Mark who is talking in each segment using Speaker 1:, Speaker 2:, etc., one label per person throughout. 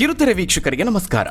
Speaker 1: ಕಿರುತೆರೆ ವೀಕ್ಷಕರಿಗೆ ನಮಸ್ಕಾರ.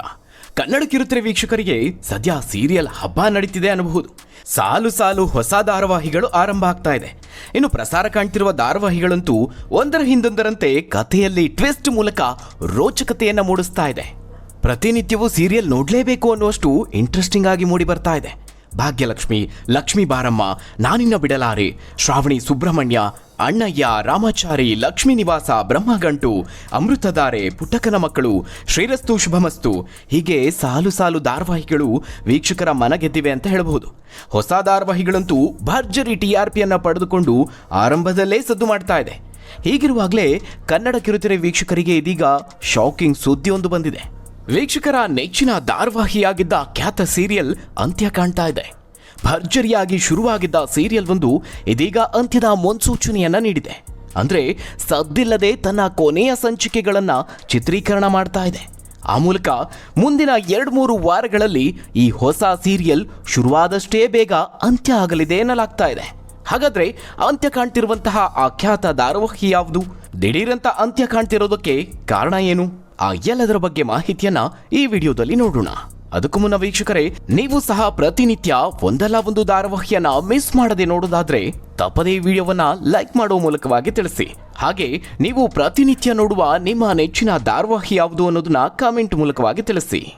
Speaker 1: ಕನ್ನಡ ಕಿರುತೆರೆ ವೀಕ್ಷಕರಿಗೆ ಸದ್ಯ ಸೀರಿಯಲ್ ಹಬ್ಬ ನಡೀತಿದೆ ಅನ್ನಬಹುದು. ಸಾಲು ಸಾಲು ಹೊಸ ಧಾರಾವಾಹಿಗಳು ಆರಂಭ ಆಗ್ತಾ ಇದೆ. ಇನ್ನು ಪ್ರಸಾರ ಕಾಣ್ತಿರುವ ಧಾರಾವಾಹಿಗಳಂತೂ ಒಂದರ ಹಿಂದೊಂದರಂತೆ ಕಥೆಯಲ್ಲಿ ಟ್ವಿಸ್ಟ್ ಮೂಲಕ ರೋಚಕತೆಯನ್ನು ಮೂಡಿಸ್ತಾ ಇದೆ. ಪ್ರತಿನಿತ್ಯವೂ ಸೀರಿಯಲ್ ನೋಡಲೇಬೇಕು ಅನ್ನುವಷ್ಟು ಇಂಟ್ರೆಸ್ಟಿಂಗ್ ಆಗಿ ಮೂಡಿ ಬರ್ತಾ ಇದೆ. ಭಾಗ್ಯಲಕ್ಷ್ಮಿ, ಲಕ್ಷ್ಮೀ ಬಾರಮ್ಮ, ನಾನಿನ್ನ ಬಿಡಲಾರೆ, ಶ್ರಾವಣಿ ಸುಬ್ರಹ್ಮಣ್ಯ ಅಣ್ಣಯ್ಯ, ರಾಮಾಚಾರಿ, ಲಕ್ಷ್ಮೀ ನಿವಾಸ, ಬ್ರಹ್ಮಗಂಟು, ಅಮೃತಧಾರೆ, ಪುಟ್ಟಕನ ಮಕ್ಕಳು, ಶ್ರೀರಸ್ತು ಶುಭಮಸ್ತು. ಹೀಗೆ ಸಾಲು ಸಾಲು ಧಾರಾವಾಹಿಗಳು ವೀಕ್ಷಕರ ಮನಗೆದ್ದಿವೆ ಅಂತ ಹೇಳಬಹುದು. ಹೊಸ ಧಾರಾವಾಹಿಗಳಂತೂ ಭರ್ಜರಿ ಟಿ ಆರ್ ಪಿಯನ್ನು ಪಡೆದುಕೊಂಡು ಆರಂಭದಲ್ಲೇ ಸದ್ದು ಮಾಡ್ತಾ ಇದೆ. ಹೀಗಿರುವಾಗಲೇ ಕನ್ನಡ ಕಿರುತೆರೆ ವೀಕ್ಷಕರಿಗೆ ಇದೀಗ ಶಾಕಿಂಗ್ ಸುದ್ದಿಯೊಂದು ಬಂದಿದೆ. ವೀಕ್ಷಕರ ನೆಚ್ಚಿನ ಧಾರಾವಾಹಿಯಾಗಿದ್ದ ಖ್ಯಾತ ಸೀರಿಯಲ್ ಅಂತ್ಯ ಕಾಣ್ತಾ ಇದೆ. ಭರ್ಜರಿಯಾಗಿ ಶುರುವಾಗಿದ್ದ ಸೀರಿಯಲ್ ಒಂದು ಇದೀಗ ಅಂತ್ಯದ ಮುನ್ಸೂಚನೆಯನ್ನ ನೀಡಿದೆ. ಅಂದ್ರೆ ಸದ್ದಿಲ್ಲದೆ ತನ್ನ ಕೊನೆಯ ಸಂಚಿಕೆಗಳನ್ನ ಚಿತ್ರೀಕರಣ ಮಾಡ್ತಾ ಇದೆ. ಆ ಮೂಲಕ ಮುಂದಿನ ಎರಡು ಮೂರು ವಾರಗಳಲ್ಲಿ ಈ ಹೊಸ ಸೀರಿಯಲ್ ಶುರುವಾದಷ್ಟೇ ಬೇಗ ಅಂತ್ಯ ಆಗಲಿದೆ ಎನ್ನಲಾಗ್ತಾ ಇದೆ. ಹಾಗಾದ್ರೆ ಅಂತ್ಯ ಕಾಣ್ತಿರುವಂತಹ ಆಖ್ಯಾತ ಖ್ಯಾತ ಧಾರಾವಾಹಿ ಯಾವುದು? ದಿಢೀರಂತ ಅಂತ್ಯ ಕಾಣ್ತಿರೋದಕ್ಕೆ ಕಾರಣ ಏನು? ಆ ಎಲ್ಲದರ ಬಗ್ಗೆ ಮಾಹಿತಿಯನ್ನ ಈ ವಿಡಿಯೋದಲ್ಲಿ ನೋಡೋಣ. ಅದಕ್ಕೂ ಮುನ್ನ ವೀಕ್ಷಕರೇ, ನೀವು ಸಹ ಪ್ರತಿನಿತ್ಯ ಒಂದಲ್ಲ ಒಂದು ಧಾರಾವಾಹಿಯನ್ನ ಮಿಸ್ ಮಾಡದೆ ನೋಡೋದಾದ್ರೆ ತಪ್ಪದೇ ವಿಡಿಯೋವನ್ನ ಲೈಕ್ ಮಾಡುವ ಮೂಲಕವಾಗಿ ತಿಳಿಸಿ. ಹಾಗೆ ನೀವು ಪ್ರತಿನಿತ್ಯ ನೋಡುವ ನಿಮ್ಮ ನೆಚ್ಚಿನ ಧಾರಾವಾಹಿ ಯಾವುದು ಅನ್ನೋದನ್ನ ಕಾಮೆಂಟ್ ಮೂಲಕವಾಗಿ ತಿಳಿಸಿ.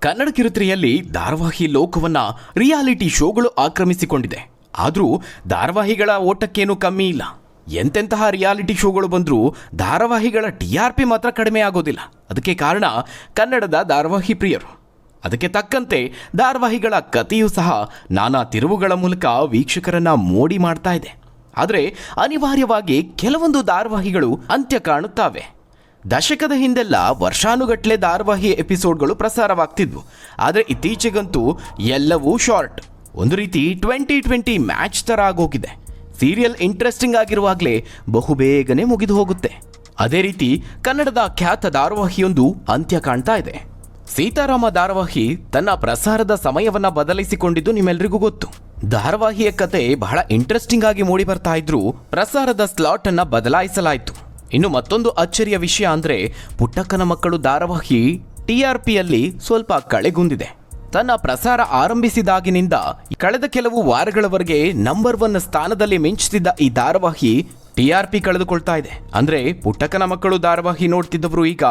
Speaker 1: ಕನ್ನಡ ಕಿರುತೆರೆಯಲ್ಲಿ ಧಾರಾವಾಹಿ ಲೋಕವನ್ನ ರಿಯಾಲಿಟಿ ಶೋಗಳು ಆಕ್ರಮಿಸಿಕೊಂಡಿದೆ. ಆದರೂ ಧಾರಾವಾಹಿಗಳ ಓಟಕ್ಕೇನು ಕಮ್ಮಿ ಇಲ್ಲ. ಎಂತೆಂತಹ ರಿಯಾಲಿಟಿ ಶೋಗಳು ಬಂದರೂ ಧಾರಾವಾಹಿಗಳ ಟಿ ಆರ್ ಪಿ ಮಾತ್ರ ಕಡಿಮೆ ಆಗೋದಿಲ್ಲ. ಅದಕ್ಕೆ ಕಾರಣ ಕನ್ನಡದ ಧಾರಾವಾಹಿ ಪ್ರಿಯರು. ಅದಕ್ಕೆ ತಕ್ಕಂತೆ ಧಾರಾವಾಹಿಗಳ ಕಥೆಯೂ ಸಹ ನಾನಾ ತಿರುವುಗಳ ಮೂಲಕ ವೀಕ್ಷಕರನ್ನ ಮೋಡಿ ಮಾಡ್ತಾ ಇದೆ. ಆದರೆ ಅನಿವಾರ್ಯವಾಗಿ ಕೆಲವೊಂದು ಧಾರಾವಾಹಿಗಳು ಅಂತ್ಯ ಕಾಣುತ್ತವೆ. ದಶಕದ ಹಿಂದೆಲ್ಲ ವರ್ಷಾನುಗಟ್ಲೆ ಧಾರಾವಾಹಿ ಎಪಿಸೋಡ್ಗಳು ಪ್ರಸಾರವಾಗ್ತಿದ್ವು. ಆದರೆ ಇತ್ತೀಚೆಗಂತೂ ಎಲ್ಲವೂ ಶಾರ್ಟ್. ಒಂದು ರೀತಿ ಟ್ವೆಂಟಿ ಟ್ವೆಂಟಿ ಮ್ಯಾಚ್ ಥರ ಆಗೋಗಿದೆ. ಸೀರಿಯಲ್ ಇಂಟ್ರೆಸ್ಟಿಂಗ್ ಆಗಿರುವಾಗಲೇ ಬಹುಬೇಗನೆ ಮುಗಿದು ಹೋಗುತ್ತೆ. ಅದೇ ರೀತಿ ಕನ್ನಡದ ಖ್ಯಾತ ಧಾರಾವಾಹಿಯೊಂದು ಅಂತ್ಯ ಕಾಣ್ತಾ ಇದೆ. ಸೀತಾರಾಮ ಧಾರಾವಾಹಿ ತನ್ನ ಪ್ರಸಾರದ ಸಮಯವನ್ನ ಬದಲಿಸಿಕೊಂಡಿದ್ದು ನಿಮ್ಮೆಲ್ರಿಗೂ ಗೊತ್ತು. ಧಾರಾವಾಹಿಯ ಕತೆ ಬಹಳ ಇಂಟ್ರೆಸ್ಟಿಂಗ್ ಆಗಿ ಮೂಡಿ ಬರ್ತಾ ಇದ್ರೂ ಪ್ರಸಾರದ ಸ್ಲಾಟ್ ಅನ್ನ ಬದಲಾಯಿಸಲಾಯಿತು. ಇನ್ನು ಮತ್ತೊಂದು ಅಚ್ಚರಿಯ ವಿಷಯ ಅಂದ್ರೆ ಪುಟ್ಟಕ್ಕನ ಮಕ್ಕಳು ಧಾರಾವಾಹಿ ಟಿಆರ್ ಪಿಯಲ್ಲಿ ಸ್ವಲ್ಪ ಕಳೆಗುಂದಿದೆ. ತನ್ನ ಪ್ರಸಾರ ಆರಂಭಿಸಿದಾಗಿನಿಂದ ಕಳೆದ ಕೆಲವು ವಾರಗಳವರೆಗೆ ನಂಬರ್ ಒನ್ ಸ್ಥಾನದಲ್ಲಿ ಮಿಂಚುತ್ತಿದ್ದ ಈ ಧಾರಾವಾಹಿ ಟಿಆರ್ಪಿ ಕಳೆದುಕೊಳ್ತಾ ಇದೆ. ಅಂದ್ರೆ ಪುಟ್ಟಕನ ಮಕ್ಕಳು ಧಾರಾವಾಹಿ ನೋಡ್ತಿದ್ದವರು ಈಗ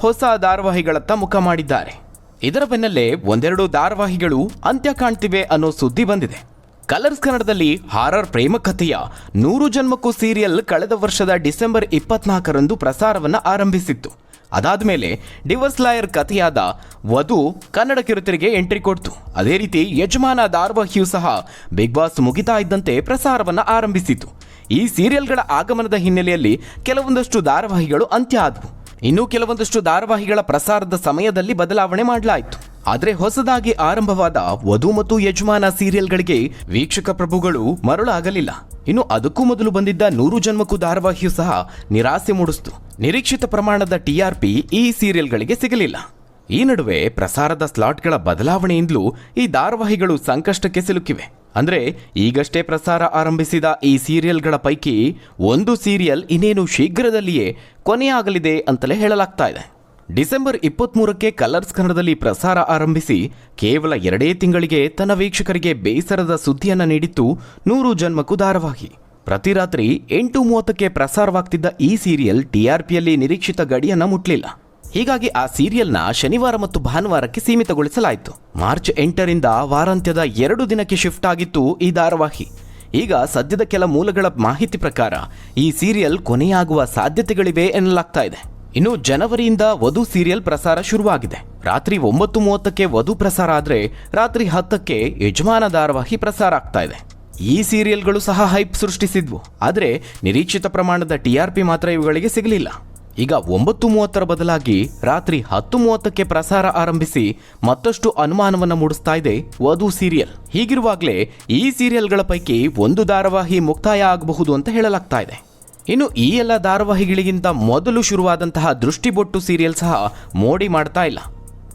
Speaker 1: ಹೊಸ ಧಾರಾವಾಹಿಗಳತ್ತ ಮುಖ ಮಾಡಿದ್ದಾರೆ. ಇದರ ಬೆನ್ನಲ್ಲೇ ಒಂದೆರಡು ಧಾರಾವಾಹಿಗಳು ಅಂತ್ಯ ಕಾಣ್ತಿವೆ ಅನ್ನೋ ಸುದ್ದಿ ಬಂದಿದೆ. ಕಲರ್ಸ್ ಕನ್ನಡದಲ್ಲಿ ಹಾರರ್ ಪ್ರೇಮ ಕಥೆಯ ನೂರು ಜನ್ಮಕ್ಕೂ ಸೀರಿಯಲ್ ಕಳೆದ ವರ್ಷದ ಡಿಸೆಂಬರ್ ಇಪ್ಪತ್ನಾಲ್ಕರಂದು ಪ್ರಸಾರವನ್ನು ಆರಂಭಿಸಿತ್ತು. ಅದಾದ ಮೇಲೆ ಡಿವರ್ಸ್ ಲಾಯರ್ ಕಥೆಯಾದ ವಧು ಕನ್ನಡ ಕಿರುತೆರಿಗೆ ಎಂಟ್ರಿ ಕೊಡ್ತು. ಅದೇ ರೀತಿ ಯಜಮಾನ ಧಾರಾವಾಹಿಯೂ ಸಹ ಬಿಗ್ ಬಾಸ್ ಮುಗಿತಾ ಇದ್ದಂತೆ ಪ್ರಸಾರವನ್ನು ಆರಂಭಿಸಿತು ಈ ಸೀರಿಯಲ್ಗಳ ಆಗಮನದ ಹಿನ್ನೆಲೆಯಲ್ಲಿ ಕೆಲವೊಂದಷ್ಟು ಧಾರಾವಾಹಿಗಳು ಅಂತ್ಯ ಆದವು. ಇನ್ನು ಕೆಲವೊಂದಷ್ಟು ಧಾರಾವಾಹಿಗಳ ಪ್ರಸಾರದ ಸಮಯದಲ್ಲಿ ಬದಲಾವಣೆ ಮಾಡಲಾಯಿತು. ಆದರೆ ಹೊಸದಾಗಿ ಆರಂಭವಾದ ವಧು ಮತ್ತು ಯಜಮಾನ ಸೀರಿಯಲ್ಗಳಿಗೆ ವೀಕ್ಷಕ ಪ್ರಭುಗಳು ಮರಳಾಗಲಿಲ್ಲ. ಇನ್ನು ಅದಕ್ಕೂ ಮೊದಲು ಬಂದಿದ್ದ ನೂರು ಜನ್ಮಕ್ಕೂ ಧಾರಾವಾಹಿಯೂ ಸಹ ನಿರಾಸೆ ಮೂಡಿಸಿತು. ನಿರೀಕ್ಷಿತ ಪ್ರಮಾಣದ ಟಿಆರ್ಪಿ ಈ ಸೀರಿಯಲ್ಗಳಿಗೆ ಸಿಗಲಿಲ್ಲ. ಈ ನಡುವೆ ಪ್ರಸಾರದ ಸ್ಲಾಟ್ಗಳ ಬದಲಾವಣೆಯಿಂದಲೂ ಈ ಧಾರಾವಾಹಿಗಳು ಸಂಕಷ್ಟಕ್ಕೆ ಸಿಲುಕಿವೆ. ಅಂದ್ರೆ ಈಗಷ್ಟೇ ಪ್ರಸಾರ ಆರಂಭಿಸಿದ ಈ ಸೀರಿಯಲ್ಗಳ ಪೈಕಿ ಒಂದು ಸೀರಿಯಲ್ ಇನ್ನೇನು ಶೀಘ್ರದಲ್ಲಿಯೇ ಕೊನೆಯಾಗಲಿದೆ ಅಂತಲೇ ಹೇಳಲಾಗ್ತಾ ಇದೆ. ಡಿಸೆಂಬರ್ ಇಪ್ಪತ್ತ್ಮೂರಕ್ಕೆ ಕಲರ್ಸ್ ಕನ್ನಡದಲ್ಲಿ ಪ್ರಸಾರ ಆರಂಭಿಸಿ ಕೇವಲ ಎರಡೇ ತಿಂಗಳಿಗೆ ತನ್ನ ವೀಕ್ಷಕರಿಗೆ ಬೇಸರದ ಸುದ್ದಿಯನ್ನು ನೀಡಿತ್ತು ನೂರು ಜನ್ಮಕ್ಕೂ ಧಾರಾವಾಹಿ. ಪ್ರತಿ ರಾತ್ರಿ ಎಂಟು ಮೂವತ್ತಕ್ಕೆ ಪ್ರಸಾರವಾಗ್ತಿದ್ದ ಈ ಸೀರಿಯಲ್ ಟಿಆರ್ಪಿಯಲ್ಲಿ ನಿರೀಕ್ಷಿತ ಗಡಿಯನ್ನು ಮುಟ್ಲಿಲ್ಲ. ಹೀಗಾಗಿ ಆ ಸೀರಿಯಲ್ನ ಶನಿವಾರ ಮತ್ತು ಭಾನುವಾರಕ್ಕೆ ಸೀಮಿತಗೊಳಿಸಲಾಯಿತು. ಮಾರ್ಚ್ ಎಂಟರಿಂದ ವಾರಾಂತ್ಯದ ಎರಡು ದಿನಕ್ಕೆ ಶಿಫ್ಟ್ ಆಗಿತ್ತು ಈ ಧಾರಾವಾಹಿ. ಈಗ ಸದ್ಯದ ಕೆಲ ಮೂಲಗಳ ಮಾಹಿತಿ ಪ್ರಕಾರ ಈ ಸೀರಿಯಲ್ ಕೊನೆಯಾಗುವ ಸಾಧ್ಯತೆಗಳಿವೆ ಎನ್ನಲಾಗ್ತಾ ಇದೆ. ಇನ್ನು ಜನವರಿಯಿಂದ ವಧು ಸೀರಿಯಲ್ ಪ್ರಸಾರ ಶುರುವಾಗಿದೆ. ರಾತ್ರಿ ಒಂಬತ್ತು ಮೂವತ್ತಕ್ಕೆ ವಧು ಪ್ರಸಾರ ಆದರೆ ರಾತ್ರಿ ಹತ್ತಕ್ಕೆ ಯಜಮಾನ ಧಾರಾವಾಹಿ ಪ್ರಸಾರ ಆಗ್ತಾ ಇದೆ. ಈ ಸೀರಿಯಲ್ಗಳು ಸಹ ಹೈಪ್ ಸೃಷ್ಟಿಸಿದ್ವು. ಆದರೆ ನಿರೀಕ್ಷಿತ ಪ್ರಮಾಣದ ಟಿಆರ್ಪಿ ಮಾತ್ರ ಇವುಗಳಿಗೆ ಸಿಗಲಿಲ್ಲ. ಈಗ ಒಂಬತ್ತು ಮೂವತ್ತರ ಬದಲಾಗಿ ರಾತ್ರಿ ಹತ್ತು ಮೂವತ್ತಕ್ಕೆ ಪ್ರಸಾರ ಆರಂಭಿಸಿ ಮತ್ತಷ್ಟು ಅನುಮಾನವನ್ನು ಮೂಡಿಸ್ತಾ ಇದೆ ವಧು ಸೀರಿಯಲ್. ಹೀಗಿರುವಾಗಲೇ ಈ ಸೀರಿಯಲ್ಗಳ ಪೈಕಿ ಒಂದು ಧಾರಾವಾಹಿ ಮುಕ್ತಾಯ ಆಗಬಹುದು ಅಂತ ಹೇಳಲಾಗ್ತಾ ಇದೆ. ಇನ್ನು ಈ ಎಲ್ಲ ಧಾರಾವಾಹಿಗಳಿಗಿಂತ ಮೊದಲು ಶುರುವಾದಂತಹ ದೃಷ್ಟಿಬೊಟ್ಟು ಸೀರಿಯಲ್ ಸಹ ಮೋಡಿ ಮಾಡ್ತಾ ಇಲ್ಲ.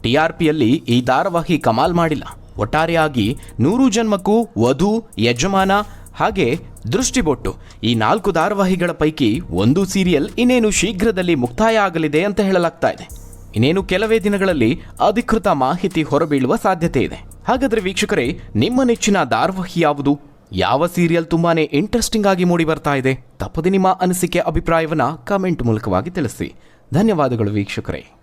Speaker 1: ಟಿಆರ್ಪಿಯಲ್ಲಿ ಈ ಧಾರಾವಾಹಿ ಕಮಾಲ್ ಮಾಡಿಲ್ಲ. ಒಟ್ಟಾರೆಯಾಗಿ ನೂರು ಜನ್ಮಕ್ಕೂ ವಧು, ಯಜಮಾನ ಹಾಗೆ ದೃಷ್ಟಿಬೊಟ್ಟು, ಈ ನಾಲ್ಕು ಧಾರಾವಾಹಿಗಳ ಪೈಕಿ ಒಂದು ಸೀರಿಯಲ್ ಇನ್ನೇನು ಶೀಘ್ರದಲ್ಲಿ ಮುಕ್ತಾಯ ಆಗಲಿದೆ ಅಂತ ಹೇಳಲಾಗ್ತಾ ಇದೆ. ಇನ್ನೇನು ಕೆಲವೇ ದಿನಗಳಲ್ಲಿ ಅಧಿಕೃತ ಮಾಹಿತಿ ಹೊರಬೀಳುವ ಸಾಧ್ಯತೆ ಇದೆ. ಹಾಗಾದ್ರೆ ವೀಕ್ಷಕರೇ, ನಿಮ್ಮ ನೆಚ್ಚಿನ ಧಾರಾವಾಹಿ ಯಾವುದು? ಯಾವ ಸೀರಿಯಲ್ ತುಂಬಾನೇ ಇಂಟ್ರೆಸ್ಟಿಂಗ್ ಆಗಿ ಮೂಡಿ ಬರ್ತಾ ಇದೆ? ತಪ್ಪದೆ ನಿಮ್ಮ ಅನಿಸಿಕೆ, ಅಭಿಪ್ರಾಯವನ್ನ ಕಮೆಂಟ್ ಮೂಲಕವಾಗಿ ತಿಳಿಸಿ. ಧನ್ಯವಾದಗಳು ವೀಕ್ಷಕರೇ.